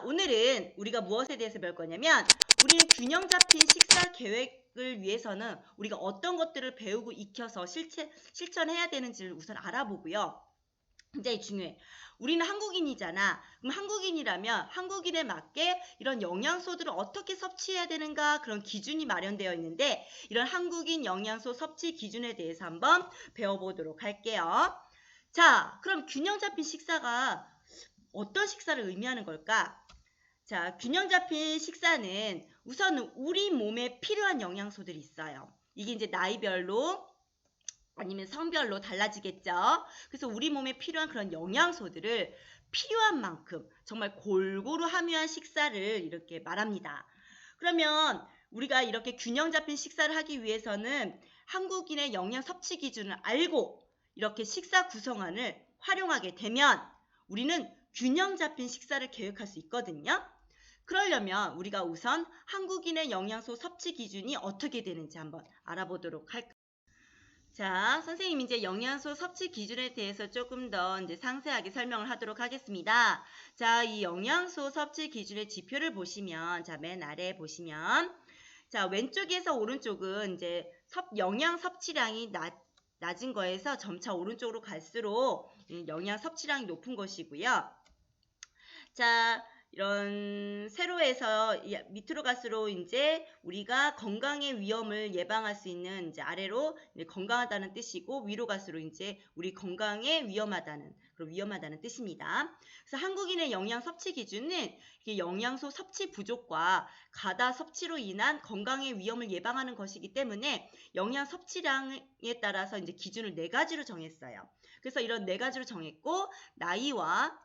오늘은 우리가 무엇에 대해서 배울 거냐면 우리는 균형 잡힌 식사 계획을 위해서는 우리가 어떤 것들을 배우고 익혀서 실체, 실천해야 되는지를 우선 알아보고요. 굉장히 중요해. 우리는 한국인이잖아. 그럼 한국인이라면 한국인에 맞게 이런 영양소들을 어떻게 섭취해야 되는가 그런 기준이 마련되어 있는데 이런 한국인 영양소 섭취 기준에 대해서 한번 배워보도록 할게요. 자, 그럼 균형 잡힌 식사가 어떤 식사를 의미하는 걸까? 자, 균형 잡힌 식사는 우선은 우리 몸에 필요한 영양소들이 있어요. 이게 이제 나이별로 아니면 성별로 달라지겠죠. 그래서 우리 몸에 필요한 그런 영양소들을 필요한 만큼 정말 골고루 함유한 식사를 이렇게 말합니다. 그러면 우리가 이렇게 균형 잡힌 식사를 하기 위해서는 한국인의 영양 섭취 기준을 알고 이렇게 식사 구성안을 활용하게 되면 우리는 균형 잡힌 식사를 계획할 수 있거든요. 그러려면 우리가 우선 한국인의 영양소 섭취 기준이 어떻게 되는지 한번 알아보도록 할까요? 자, 선생님 이제 영양소 섭취 기준에 대해서 조금 더 이제 상세하게 설명을 하도록 하겠습니다. 자, 이 영양소 섭취 기준의 지표를 보시면, 자, 맨 아래 보시면, 자, 왼쪽에서 오른쪽은 이제 섭, 영양 섭취량이 낮, 낮은 거에서 점차 오른쪽으로 갈수록 이 영양 섭취량이 높은 것이고요. 자, 이런 세로에서 이- 밑으로 갈수록 이제 우리가 건강의 위험을 예방할 수 있는 이제 아래로 건강하다는 뜻이고 위로 갈수록 이제 우리 건강에 위험하다는 그런 위험하다는 뜻입니다. 그래서 한국인의 영양 섭취 기준은 영양소 섭취 부족과 가다 섭취로 인한 건강의 위험을 예방하는 것이기 때문에 영양 섭취량에 따라서 이제 기준을 네 가지로 정했어요. 그래서 이런 네 가지로 정했고 나이와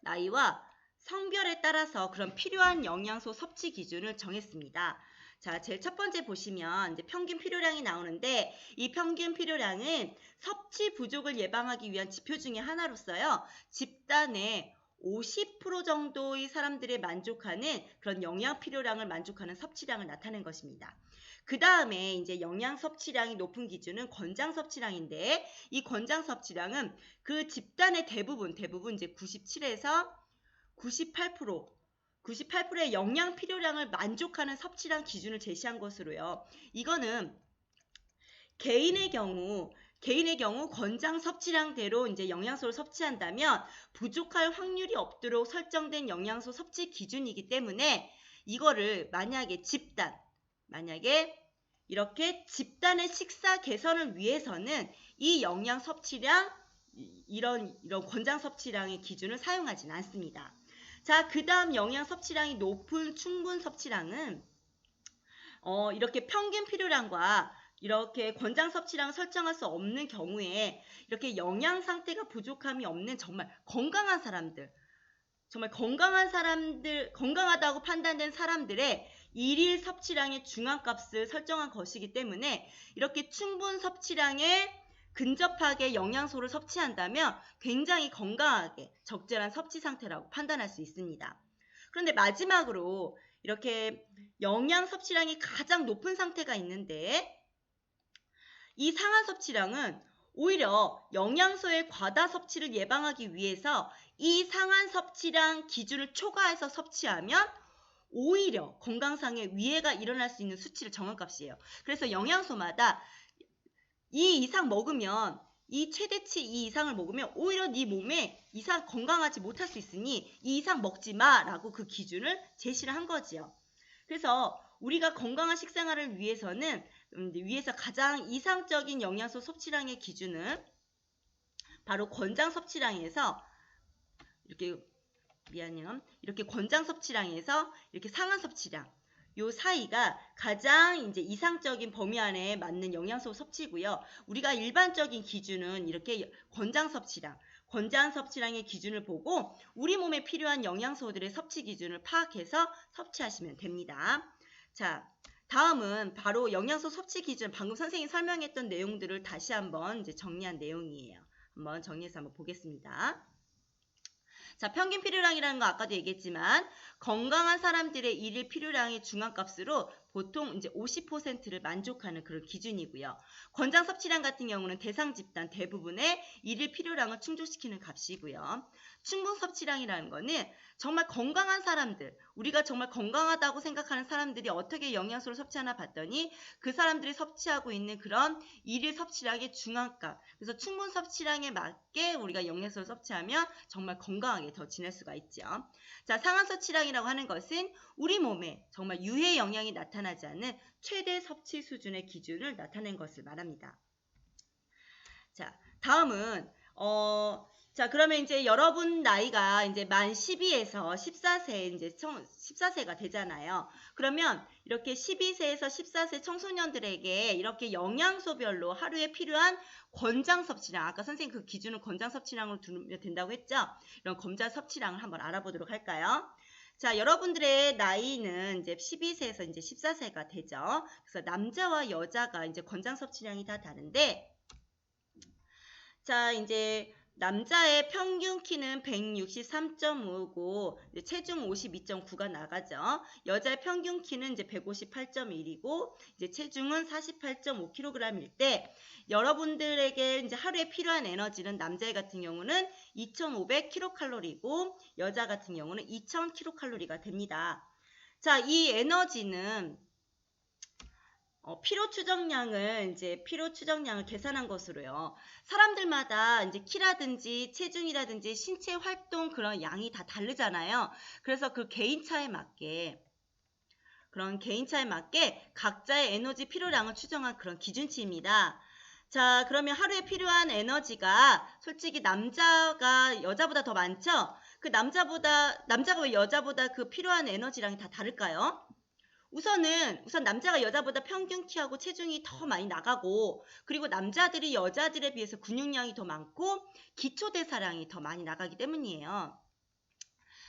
나이와 성별에 따라서 그런 필요한 영양소 섭취 기준을 정했습니다. 자, 제일 첫 번째 보시면 이제 평균 필요량이 나오는데 이 평균 필요량은 섭취 부족을 예방하기 위한 지표 중에 하나로서요. 집단의 50% 정도의 사람들의 만족하는 그런 영양 필요량을 만족하는 섭취량을 나타낸 것입니다. 그 다음에 이제 영양 섭취량이 높은 기준은 권장 섭취량인데 이 권장 섭취량은 그 집단의 대부분, 대부분 이제 97에서 98% 98%의 영양 필요량을 만족하는 섭취량 기준을 제시한 것으로요. 이거는 개인의 경우 개인의 경우 권장 섭취량대로 이제 영양소를 섭취한다면 부족할 확률이 없도록 설정된 영양소 섭취 기준이기 때문에 이거를 만약에 집단 만약에 이렇게 집단의 식사 개선을 위해서는 이 영양 섭취량 이- 이런 이런 권장 섭취량의 기준을 사용하지는 않습니다. 자, 그 다음 영양 섭취량이 높은 충분 섭취량은 어, 이렇게 평균 필요량과 이렇게 권장 섭취량을 설정할 수 없는 경우에 이렇게 영양 상태가 부족함이 없는 정말 건강한 사람들, 정말 건강한 사람들, 건강하다고 판단된 사람들의 일일 섭취량의 중앙값을 설정한 것이기 때문에 이렇게 충분 섭취량에 근접하게 영양소를 섭취한다면 굉장히 건강하게 적절한 섭취 상태라고 판단할 수 있습니다. 그런데 마지막으로 이렇게 영양 섭취량이 가장 높은 상태가 있는데 이 상한 섭취량은 오히려 영양소의 과다 섭취를 예방하기 위해서 이 상한 섭취량 기준을 초과해서 섭취하면 오히려 건강상의 위해가 일어날 수 있는 수치를 정한 값이에요. 그래서 영양소마다 이 이상 먹으면 이 최대치 이 이상을 먹으면 오히려 네 몸에 이상 건강하지 못할 수 있으니 이 이상 먹지 마라고 그 기준을 제시를 한 거지요. 그래서 우리가 건강한 식생활을 위해서는 음, 위해서 가장 이상적인 영양소 섭취량의 기준은 바로 권장 섭취량에서 이렇게 미안해요. 이렇게 권장 섭취량에서 이렇게 상한 섭취량 요 사이가 가장 이제 이상적인 범위 안에 맞는 영양소 섭취고요. 우리가 일반적인 기준은 이렇게 권장 섭취량, 권장 섭취량의 기준을 보고 우리 몸에 필요한 영양소들의 섭취 기준을 파악해서 섭취하시면 됩니다. 자, 다음은 바로 영양소 섭취 기준, 방금 선생님이 설명했던 내용들을 다시 한번 이제 정리한 내용이에요. 한번 정리해서 한번 보겠습니다. 자, 평균 필요량이라는 거 아까도 얘기했지만 건강한 사람들의 일일 필요량의 중앙값으로 보통 이제 50%를 만족하는 그런 기준이고요. 권장 섭취량 같은 경우는 대상 집단 대부분의 일일 필요량을 충족시키는 값이고요. 충분 섭취량이라는 거는 정말 건강한 사람들, 우리가 정말 건강하다고 생각하는 사람들이 어떻게 영양소를 섭취하나 봤더니 그 사람들이 섭취하고 있는 그런 일일 섭취량의 중앙값. 그래서 충분 섭취량에 맞게 우리가 영양소를 섭취하면 정말 건강하게 더 지낼 수가 있죠. 자, 상한 섭취량이라고 하는 것은 우리 몸에 정말 유해 영향이 나타 나지 않는 최대 섭취 수준의 기준을 나타낸 것을 말합니다. 자, 다음은 어, 자, 그러면 이제 여러분 나이가 이제 만 12에서 14세 이제 청, 14세가 되잖아요. 그러면 이렇게 12세에서 14세 청소년들에게 이렇게 영양소별로 하루에 필요한 권장 섭취량, 아까 선생님 그 기준은 권장 섭취량으로 두면 된다고 했죠? 이런 권장 섭취량을 한번 알아보도록 할까요? 자, 여러분들의 나이는 이제 12세에서 이제 14세가 되죠. 그래서 남자와 여자가 이제 권장 섭취량이 다 다른데, 자, 이제 남자의 평균 키는 163.5고 체중 52.9가 나가죠. 여자의 평균 키는 이제 158.1이고 이제 체중은 48.5kg일 때 여러분들에게 이제 하루에 필요한 에너지는 남자 같은 경우는 2,500kcal이고 여자 같은 경우는 2,000kcal가 됩니다. 자, 이 에너지는 어, 피로 추정량을 이제 피로 추정량을 계산한 것으로요. 사람들마다 이제 키라든지 체중이라든지 신체 활동 그런 양이 다 다르잖아요. 그래서 그 개인차에 맞게 그런 개인차에 맞게 각자의 에너지 필요량을 추정한 그런 기준치입니다. 자, 그러면 하루에 필요한 에너지가 솔직히 남자가 여자보다 더 많죠? 그 남자보다 남자가 왜 여자보다 그 필요한 에너지량이 다 다를까요? 우선은 우선 남자가 여자보다 평균 키하고 체중이 더 많이 나가고 그리고 남자들이 여자들에 비해서 근육량이 더 많고 기초대사량이 더 많이 나가기 때문이에요.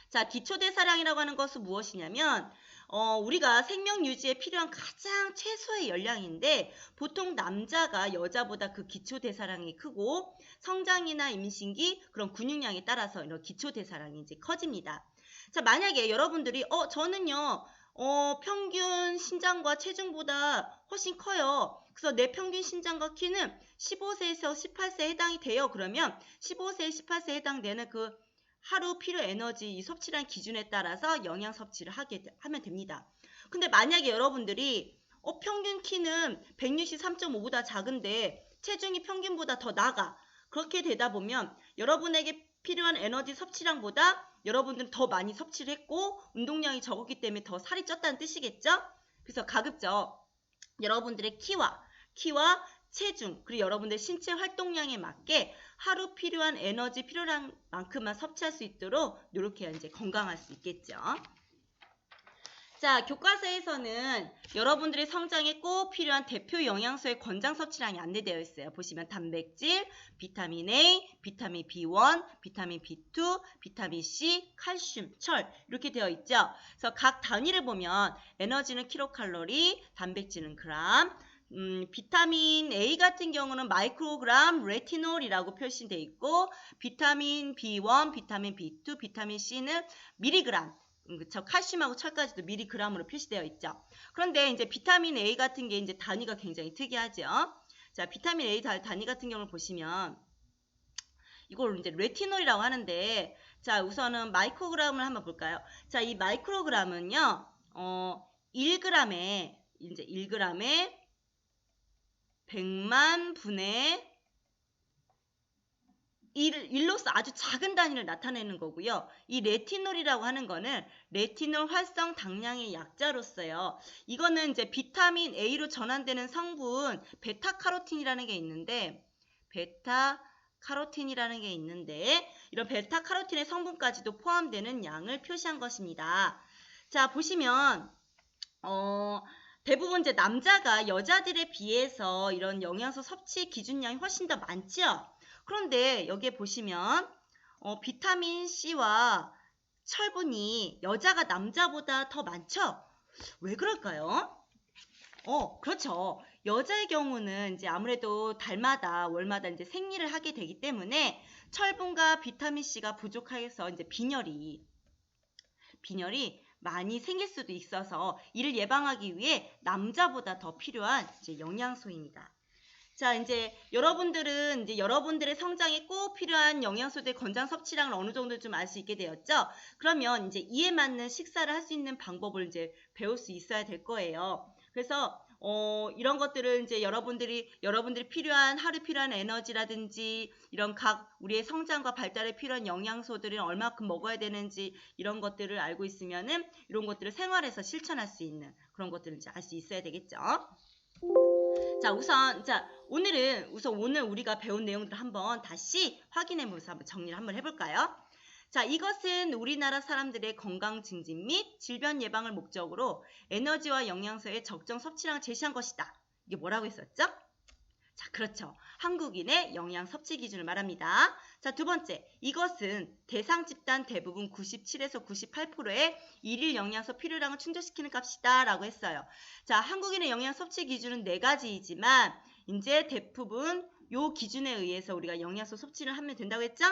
자, 기초대사량이라고 하는 것은 무엇이냐면 어, 우리가 생명 유지에 필요한 가장 최소의 열량인데 보통 남자가 여자보다 그 기초대사량이 크고 성장이나 임신기 그런 근육량에 따라서 이런 기초대사량이 이제 커집니다. 자, 만약에 여러분들이 어, 저는요. 어, 평균 신장과 체중보다 훨씬 커요. 그래서 내 평균 신장과 키는 15세에서 18세에 해당이 돼요. 그러면 15세, 18세에 해당되는 그 하루 필요 에너지 이 섭취량 기준에 따라서 영양 섭취를 하게 하면 됩니다. 근데 만약에 여러분들이 어, 평균 키는 163.5보다 작은데 체중이 평균보다 더 나가. 그렇게 되다 보면 여러분에게 필요한 에너지 섭취량보다 여러분들은 더 많이 섭취를 했고 운동량이 적었기 때문에 더 살이 쪘다는 뜻이겠죠? 그래서 가급적 여러분들의 키와 키와 체중 그리고 여러분들 신체 활동량에 맞게 하루 필요한 에너지 필요량만큼만 섭취할 수 있도록 노력해야 이제 건강할 수 있겠죠. 자, 교과서에서는 여러분들의 성장에 꼭 필요한 대표 영양소의 권장 섭취량이 안내되어 있어요. 보시면 단백질, 비타민 A, 비타민 B1, 비타민 B2, 비타민 C, 칼슘, 철 이렇게 되어 있죠. 그래서 각 단위를 보면 에너지는 킬로칼로리, 단백질은 그램, 음, 비타민 A 같은 경우는 마이크로그램 레티놀이라고 표시되어 있고 비타민 B1, 비타민 B2, 비타민 C는 미리그램 음, 그쵸. 칼슘하고 철까지도 미리 그램으로 표시되어 있죠. 그런데 이제 비타민 A 같은 게 이제 단위가 굉장히 특이하죠. 자, 비타민 A 단위 같은 경우를 보시면 이걸 이제 레티놀이라고 하는데 자, 우선은 마이크로그램을 한번 볼까요? 자, 이 마이크로그램은요. 어, 1g에 이제 1g에 100만 분의 1로서 아주 작은 단위를 나타내는 거고요. 이 레티놀이라고 하는 거는 레티놀 활성 당량의 약자로서요. 이거는 이제 비타민 A로 전환되는 성분 베타카로틴이라는 게 있는데 베타 카로틴이라는 게 있는데 이런 베타 카로틴의 성분까지도 포함되는 양을 표시한 것입니다. 자, 보시면 어 대부분 이제 남자가 여자들에 비해서 이런 영양소 섭취 기준량이 훨씬 더 많죠. 그런데 여기에 보시면 어, 비타민 C와 철분이 여자가 남자보다 더 많죠? 왜 그럴까요? 어, 그렇죠. 여자의 경우는 이제 아무래도 달마다 월마다 이제 생리를 하게 되기 때문에 철분과 비타민 C가 부족해서 이제 빈혈이 빈혈이 많이 생길 수도 있어서 이를 예방하기 위해 남자보다 더 필요한 이제 영양소입니다. 자, 이제 여러분들은 이제 여러분들의 성장에 꼭 필요한 영양소들 건강 섭취량을 어느 정도 좀 알 수 있게 되었죠? 그러면 이제 이에 맞는 식사를 할 수 있는 방법을 이제 배울 수 있어야 될 거예요. 그래서 어, 이런 것들을 이제 여러분들이 여러분들이 필요한 하루 필요한 에너지라든지 이런 각 우리의 성장과 발달에 필요한 영양소들을 얼마큼 먹어야 되는지 이런 것들을 알고 있으면은 이런 것들을 생활에서 실천할 수 있는 그런 것들을 이제 알 수 있어야 되겠죠. 자, 우선 자, 오늘은 우선 오늘 우리가 배운 내용들을 한번 다시 확인해 보면서 한번 정리를 한번 해 볼까요? 자, 이것은 우리나라 사람들의 건강 증진 및 질병 예방을 목적으로 에너지와 영양소의 적정 섭취량을 제시한 것이다. 이게 뭐라고 했었죠? 자, 그렇죠. 한국인의 영양 섭취 기준을 말합니다. 자, 두 번째. 이것은 대상 집단 대부분 97에서 98%의 일일 영양소 필요량을 충족시키는 값이다. 라고 했어요. 자, 한국인의 영양 섭취 기준은 네 가지이지만, 이제 대부분 요 기준에 의해서 우리가 영양소 섭취를 하면 된다고 했죠?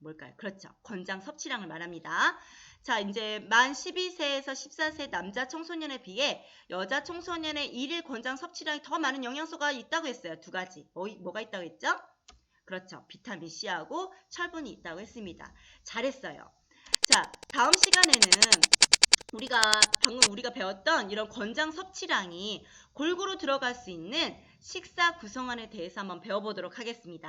뭘까요? 그렇죠. 권장 섭취량을 말합니다. 자, 이제 만 12세에서 14세 남자 청소년에 비해 여자 청소년의 일일 권장 섭취량이 더 많은 영양소가 있다고 했어요. 두 가지. 뭐, 뭐가 있다고 했죠? 그렇죠. 비타민 C하고 철분이 있다고 했습니다. 잘했어요. 자, 다음 시간에는 우리가 방금 우리가 배웠던 이런 권장 섭취량이 골고루 들어갈 수 있는 식사 구성안에 대해서 한번 배워보도록 하겠습니다.